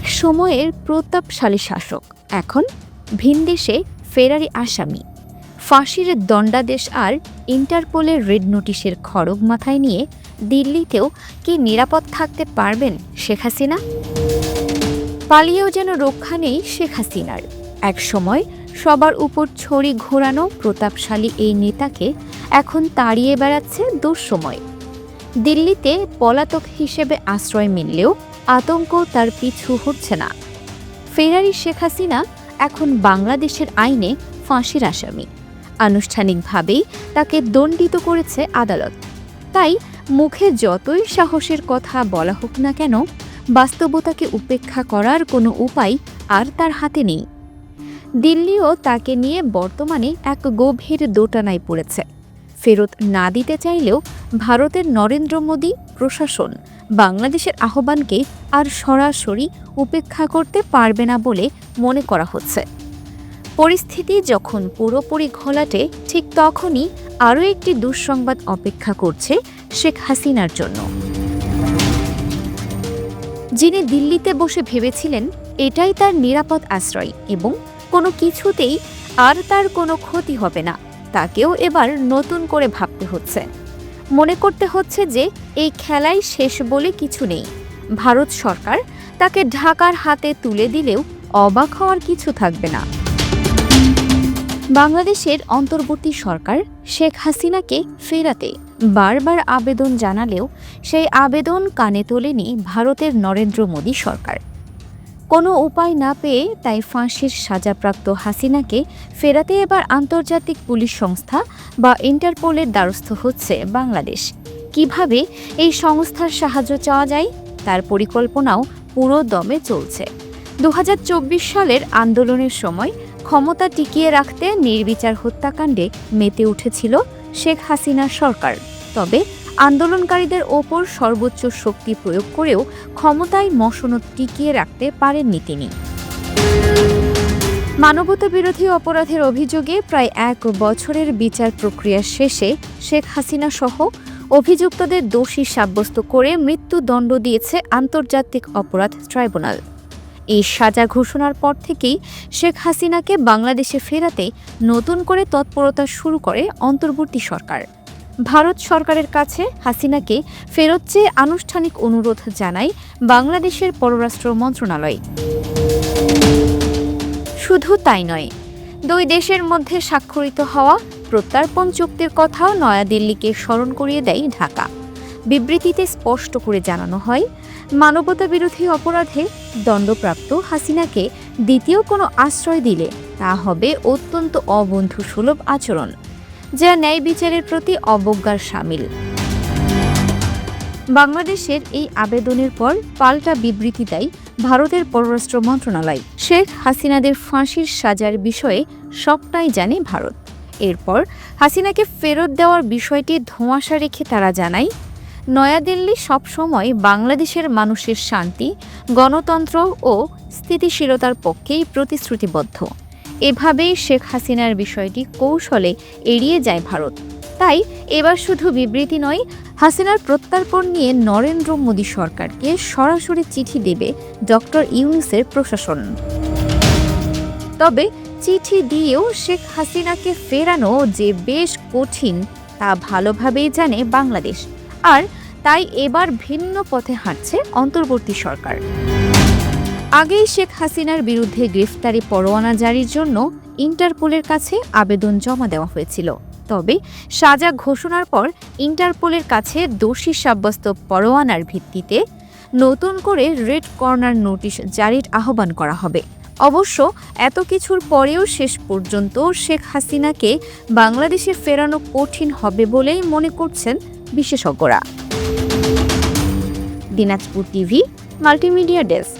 এক সময়ের প্রতাপশালী শাসক। এখন ভিনদেশে ফেরারি আসামি। ফাঁসির দণ্ডাদেশ আর ইন্টারপোলের রেড নোটিশের খড়গ মাথায় নিয়ে দিল্লিতেও কি নিরাপদ থাকতে পারবেন শেখ হাসিনা? পালিয়েও যেন রক্ষা নেই শেখ হাসিনার। এক সময় সবার উপর ছড়ি ঘোরানো প্রতাপশালী এই নেতাকে এখন তাড়িয়ে বেড়াচ্ছে দুঃসময়। দিল্লিতে পলাতক হিসেবে আশ্রয় মিললেও আতঙ্ক তার পিছু হচ্ছে না। ফেরারি শেখ হাসিনা এখন বাংলাদেশের আইনে ফাঁসির আসামি। আনুষ্ঠানিকভাবেই তাকে দণ্ডিত করেছে আদালত। তাই মুখে যতই সাহসের কথা বলা হোক না কেন, বাস্তবতাকে উপেক্ষা করার কোনো উপায় আর তার হাতে নেই। দিল্লিও তাকে নিয়ে বর্তমানে এক গভীর দোটানায় পড়েছে। ফেরত না দিতে চাইলেও ভারতের নরেন্দ্র মোদী প্রশাসন বাংলাদেশের আহ্বানকে আর সরাসরি উপেক্ষা করতে পারবে না বলে মনে করা হচ্ছে। পরিস্থিতি যখন পুরোপুরি ঘোলাটে, ঠিক তখনই আরও একটি দুঃসংবাদ অপেক্ষা করছে শেখ হাসিনার জন্য। যিনি দিল্লিতে বসে ভেবেছিলেন, এটাই তার নিরাপদ আশ্রয় এবং কোনো কিছুতেই আর তার কোনো ক্ষতি হবে না, তাকেও এবার নতুন করে ভাবতে হচ্ছে। মনে করতে হচ্ছে যে এই খেলাই শেষ বলে কিছু নেই। ভারত সরকার তাকে ঢাকার হাতে তুলে দিলেও অবাক হওয়ার কিছু থাকবে না। বাংলাদেশের অন্তর্বর্তী সরকার শেখ হাসিনাকে ফেরাতে বারবার আবেদন জানালেও সেই আবেদন কানে তোলেনি ভারতের নরেন্দ্র মোদী সরকার। কোনো উপায় না পেয়ে তাই ফাঁসির সাজাপ্রাপ্ত হাসিনাকে ফেরাতে এবার আন্তর্জাতিক পুলিশ সংস্থা বা ইন্টারপোলের দ্বারস্থ হচ্ছে বাংলাদেশ। কীভাবে এই সংস্থার সাহায্য চাওয়া যায় তার পরিকল্পনাও পুরো দমে চলছে। দু হাজার চব্বিশ সালের আন্দোলনের সময় ক্ষমতা টিকিয়ে রাখতে নির্বিচার হত্যাকাণ্ডে মেতে উঠেছিল শেখ হাসিনার সরকার। তবে আন্দোলনকারীদের ওপর সর্বোচ্চ শক্তি প্রয়োগ করেও ক্ষমতায় মসনদ টিকিয়ে রাখতে পারেননি তিনি। মানবতা বিরোধী অপরাধের অভিযোগে প্রায় এক বছরের বিচার প্রক্রিয়া শেষে শেখ হাসিনা সহ অভিযুক্তদের দোষী সাব্যস্ত করে মৃত্যুদণ্ড দিয়েছে আন্তর্জাতিক অপরাধ ট্রাইব্যুনাল। এই সাজা ঘোষণার পর থেকেই শেখ হাসিনাকে বাংলাদেশে ফেরাতে নতুন করে তৎপরতা শুরু করে অন্তর্বর্তী সরকার। ভারত সরকারের কাছে হাসিনাকে ফেরত চেয়ে আনুষ্ঠানিক অনুরোধ জানায় বাংলাদেশের পররাষ্ট্র মন্ত্রণালয়। শুধু তাই নয়, দুই দেশের মধ্যে স্বাক্ষরিত হওয়া প্রত্যর্পণ চুক্তির কথাও নয়াদিল্লিকে স্মরণ করিয়ে দেয় ঢাকা। বিবৃতিতে স্পষ্ট করে জানানো হয়, মানবতা বিরোধী অপরাধে দণ্ডপ্রাপ্ত হাসিনাকে দ্বিতীয় কোনো আশ্রয় দিলে তা হবে অত্যন্ত অবন্ধু সুলভ আচরণ। যা ন্যায় বিচারের প্রতি অবজ্ঞার সামিল। বাংলাদেশের এই আবেদনের পর পাল্টা বিবৃতি দেয় ভারতের পররাষ্ট্র মন্ত্রণালয়। শেখ হাসিনাদের ফাঁসির সাজার বিষয়ে সবটাই জানে ভারত। এরপর হাসিনাকে ফেরত দেওয়ার বিষয়টি ধোঁয়াশা রেখে তারা জানায়, নয়াদিল্লি সবসময় বাংলাদেশের মানুষের শান্তি, গণতন্ত্র ও স্থিতিশীলতার পক্ষেই প্রতিশ্রুতিবদ্ধ। এভাবেই শেখ হাসিনার বিষয়টি কৌশলে এড়িয়ে যায় ভারত। তাই এবার শুধু বিবৃতি নয়, হাসিনার প্রত্যর্পণ নিয়ে নরেন্দ্র মোদী সরকারকে সরাসরি চিঠি দেবে ডক্টর ইউনুসের প্রশাসন। তবে চিঠি দিয়েও শেখ হাসিনাকে ফেরানো যে বেশ কঠিন, তা ভালোভাবেই জানে বাংলাদেশ। আর তাই এবার ভিন্ন পথে হাঁটছে অন্তর্বর্তী সরকার। আগেই শেখ হাসিনার বিরুদ্ধে গ্রেফতারি পরোয়ানা জারির জন্য ইন্টারপোলের কাছে আবেদন জমা দেওয়া হয়েছিল। তবে সাজা ঘোষণার পর ইন্টারপোলের কাছে দোষী সাব্যস্ত পরোয়ানার ভিত্তিতে নতুন করে রেড কর্নার নোটিশ জারির আহ্বান করা হবে। অবশ্য এত কিছুর পরেও শেষ পর্যন্ত শেখ হাসিনাকে বাংলাদেশে ফেরানো কঠিন হবে বলেই মনে করছেন বিশেষজ্ঞরা। Dinajpur TV, multimedia desk.